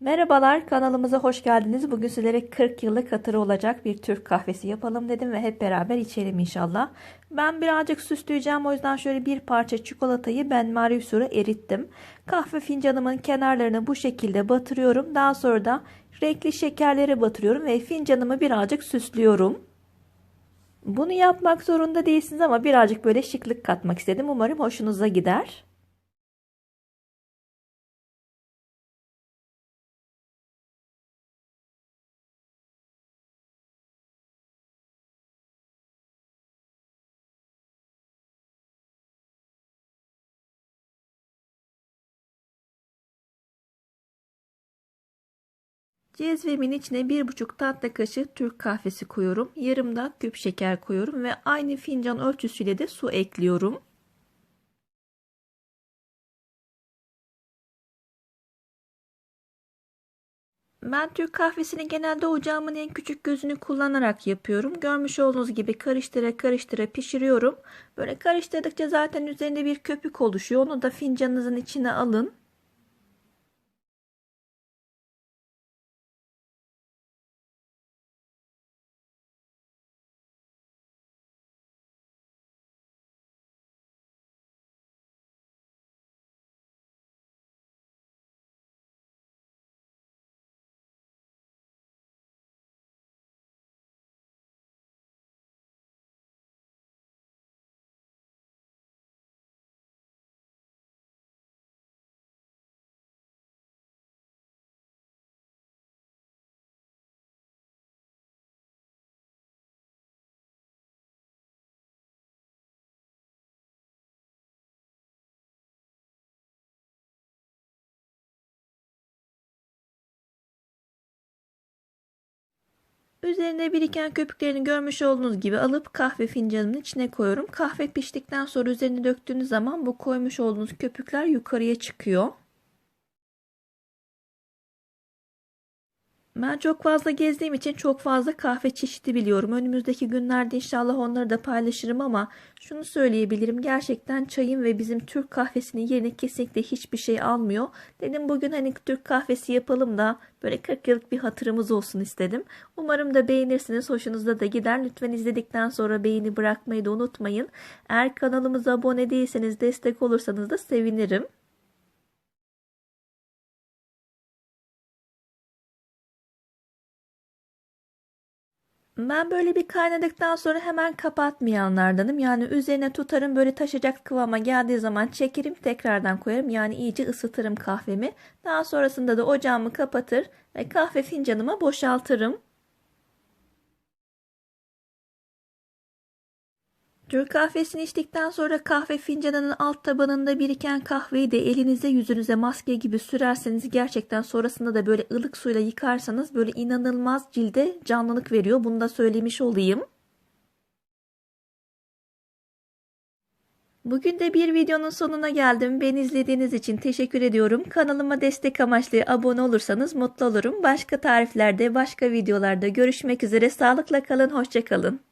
Merhabalar kanalımıza hoş geldiniz. Bugün sizlere 40 yıllık hatırı olacak bir Türk kahvesi yapalım dedim ve hep beraber içelim inşallah. Ben birazcık süsleyeceğim o yüzden şöyle bir parça çikolatayı ben mavi sura erittim. Kahve fincanımın kenarlarını bu şekilde batırıyorum. Daha sonra da renkli şekerleri batırıyorum ve fincanımı birazcık süslüyorum. Bunu yapmak zorunda değilsiniz ama birazcık böyle şıklık katmak istedim. Umarım hoşunuza gider. Cezvemin içine bir buçuk tatlı kaşığı Türk kahvesi koyuyorum. Yarım da küp şeker koyuyorum ve aynı fincan ölçüsüyle de su ekliyorum. Ben Türk kahvesini genelde ocağımın en küçük gözünü kullanarak yapıyorum. Görmüş olduğunuz gibi karıştıra karıştıra pişiriyorum. Böyle karıştırdıkça zaten üzerinde bir köpük oluşuyor. Onu da fincanınızın içine alın. Üzerinde biriken köpüklerini görmüş olduğunuz gibi alıp kahve fincanımın içine koyuyorum. Kahve piştikten sonra üzerine döktüğünüz zaman bu koymuş olduğunuz köpükler yukarıya çıkıyor. Ben çok fazla gezdiğim için çok fazla kahve çeşidi biliyorum. Önümüzdeki günlerde inşallah onları da paylaşırım ama şunu söyleyebilirim. Gerçekten çayın ve bizim Türk kahvesinin yerine kesinlikle hiçbir şey almıyor. Dedim bugün hani Türk kahvesi yapalım da böyle 40 yıllık bir hatırımız olsun istedim. Umarım da beğenirsiniz. Hoşunuzda da gider. Lütfen izledikten sonra beğeni bırakmayı da unutmayın. Eğer kanalımıza abone değilseniz destek olursanız da sevinirim. Ben böyle bir kaynadıktan sonra hemen kapatmayanlardanım. Yani üzerine tutarım böyle taşacak kıvama geldiği zaman çekerim tekrardan koyarım. Yani iyice ısıtırım kahvemi. Daha sonrasında da ocağımı kapatır ve kahve fincanıma boşaltırım. Türk kahvesini içtikten sonra kahve fincanının alt tabanında biriken kahveyi de elinize yüzünüze maske gibi sürerseniz gerçekten sonrasında da böyle ılık suyla yıkarsanız böyle inanılmaz cilde canlılık veriyor. Bunu da söylemiş olayım. Bugün de bir videonun sonuna geldim. Beni izlediğiniz için teşekkür ediyorum. Kanalıma destek amaçlı abone olursanız mutlu olurum. Başka tariflerde, başka videolarda görüşmek üzere. Sağlıkla kalın, hoşçakalın.